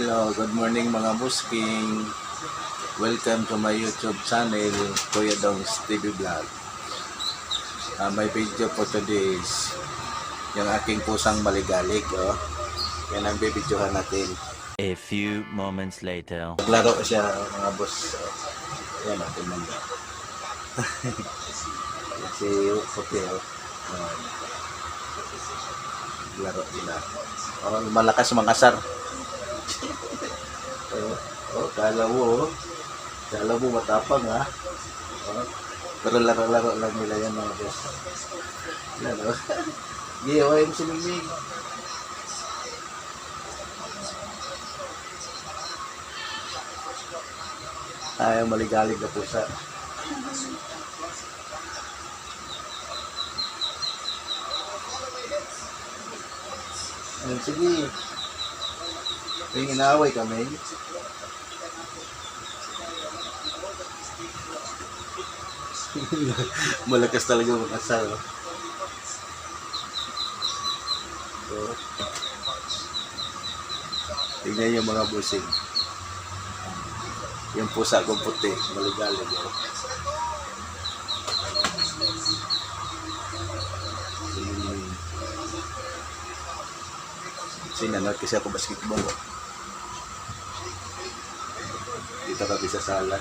Hello, good morning mga busking. Welcome to my YouTube channel, Kuya Dongs TV Vlog. Ah, my video for today is yung aking pusang maligalig. Oh. Yan ang bibidyohan natin. A few moments later. Naglaro siya mga boss. Oh. Yan natin man. si Puti. Oh. Oh. Naglaro nila. Oh, malakas mangasar. Oh, oh, kala mo, oh. Kala mo matapang, ha? Oh. Pero laro-laro lang nila yan, mga boss. Yan, oh. Mo si Mingming. Ayaw maligalig na pusa. Sige. May inaway kami. Malakas talaga mga asal. Oh. So, tingnan yung mga busing. Yung pusa kong puti, maligalig. Oh. Hmm. Sinanod kasi ako basketball. Oh. Dito kami sa sala.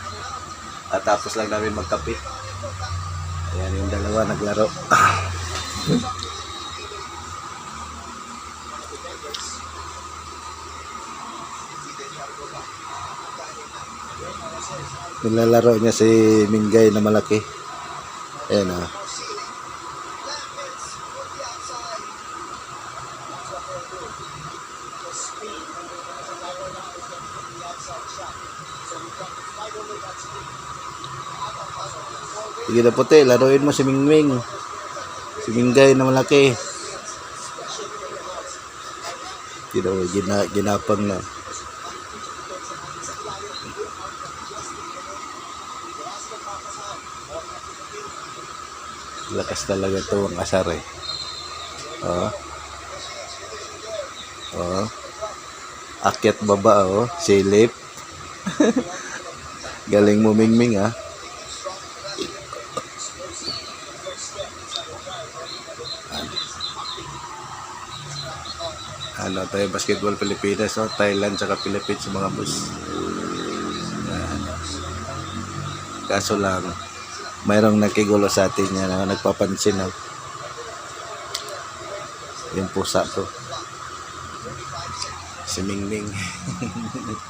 At tapos lang namin magkape. Ayan yung dalawa naglaro. Nilalaro niya si Mingay na malaki. Ayan ah. Sige na puti, laruin mo si Mingming. Si Mingay na malaki. Gina, gina, ginapang na. Lakas talaga to ang asar eh. Oo. Oo. Akyat baba oh, silip. Galing mo Mingming ah. ano tayo basketball Pilipinas oh, Thailand tsaka Philippines mga boss Yan. kaso lang mayroong nakigulo sa atin yan na nagpapansin oh. yung pusa ko si Mingming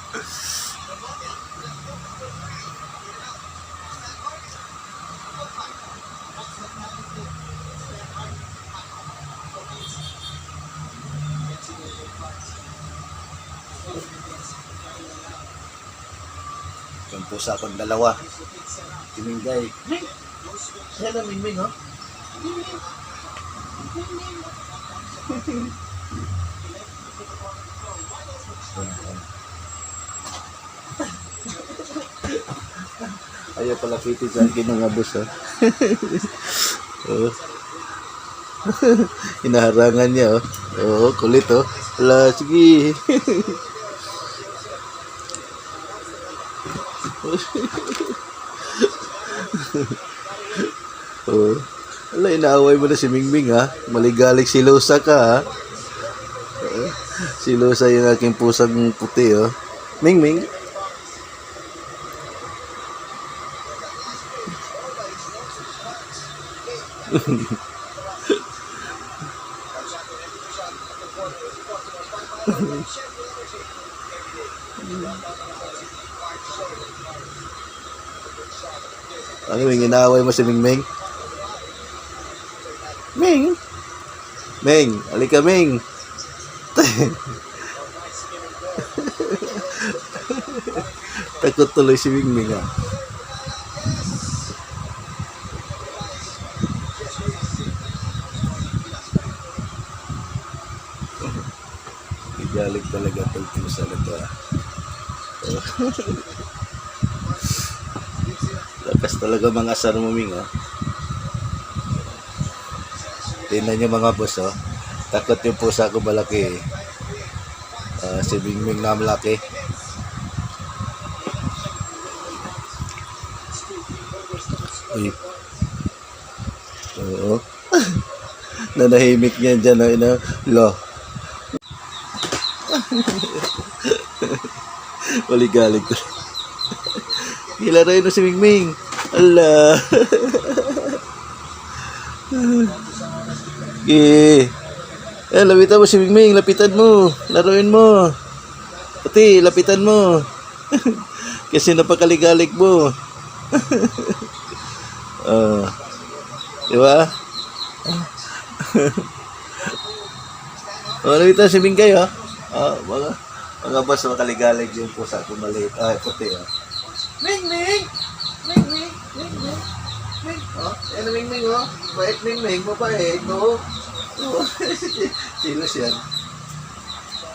yung pusa kong dalawa si Mingay yan ang Mingming oh Ayaw pala piti sa akin boss ha. oh. Hinaharangan niya oh. Oo, kulit oh. Wala, sige. Oh. Wala, inaaway mo na si Mingming ha. Maligalig si Lusa ka ha. Si Lusa yung aking pusang puti oh. Mingming. Ano yung inaaway mo si Mingming? Ming? Ming, alika Ming. Takot tuloy si Mingming ah. Igalig talaga na to ah. Lakas talaga mga asar mo Ming ah. Tingnan niyo mga boss oh. Takot yung pusa ko malaki eh. Ah, si Bingming na malaki. Uy. Oo. Nanahimik niya dyan na ina. Lo. Waligalig ko. Ilaray na si Mingming. Ala. Eh. Eh, lapitan mo si Mingming. Lapitan mo. Laruin mo. Pati, lapitan mo. Kasi napakaligalig mo. Ah. di ba? oh, lapitan si Mingkay, ha? Ah, mga, mga boss, makaligalig yung pusa kung maliit. Ay, puti, ha? Ming, Ming! Ming, Ming! Ming, Ming! Ming! Oh, na Ming, Ming, oh. Bait, Ming, Ming. Mabait, oh. Oh. Silos yan.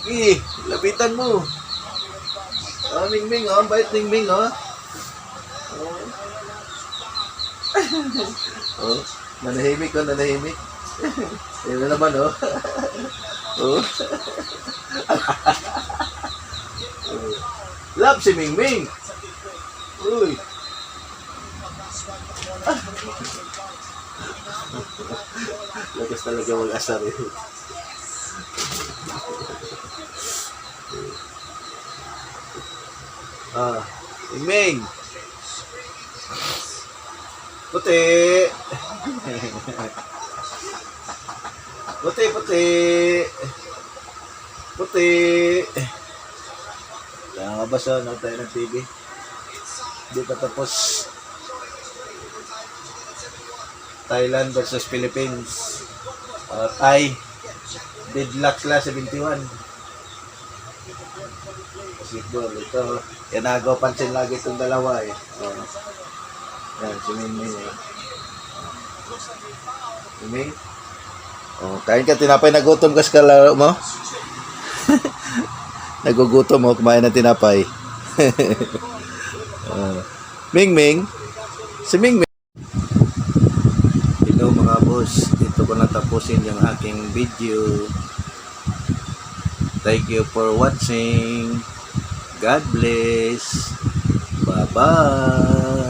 Eh, lapitan mo. Oh, Ming, Ming, oh. Bait, Ming, Ming, oh. Oh. oh, nanahimik, oh, nanahimik. Ayun na naman, oh. oh. Love si Ming Ming. Uy. Lagas talaga mag-asar eh. Ah, Ming. Puti. Puti, puti. Puti. Kaya nga ba sa ano tayo ng TV? Hindi pa tapos. Thailand versus Philippines. Uh, Thai. Deadlock sila 71. Basketball. Ito. Yan nagawa pansin lagi itong dalawa eh. Oh. Yan, si Mingming eh. Mingming? Oh, kain ka tinapay nagutom ka sa kalaro mo? Nagugutom mo, kumain ng tinapay. uh, Mingming? Si Mingming? Hello mga boss, dito ko natapusin yung aking video. Thank you for watching. God bless. Bye-bye.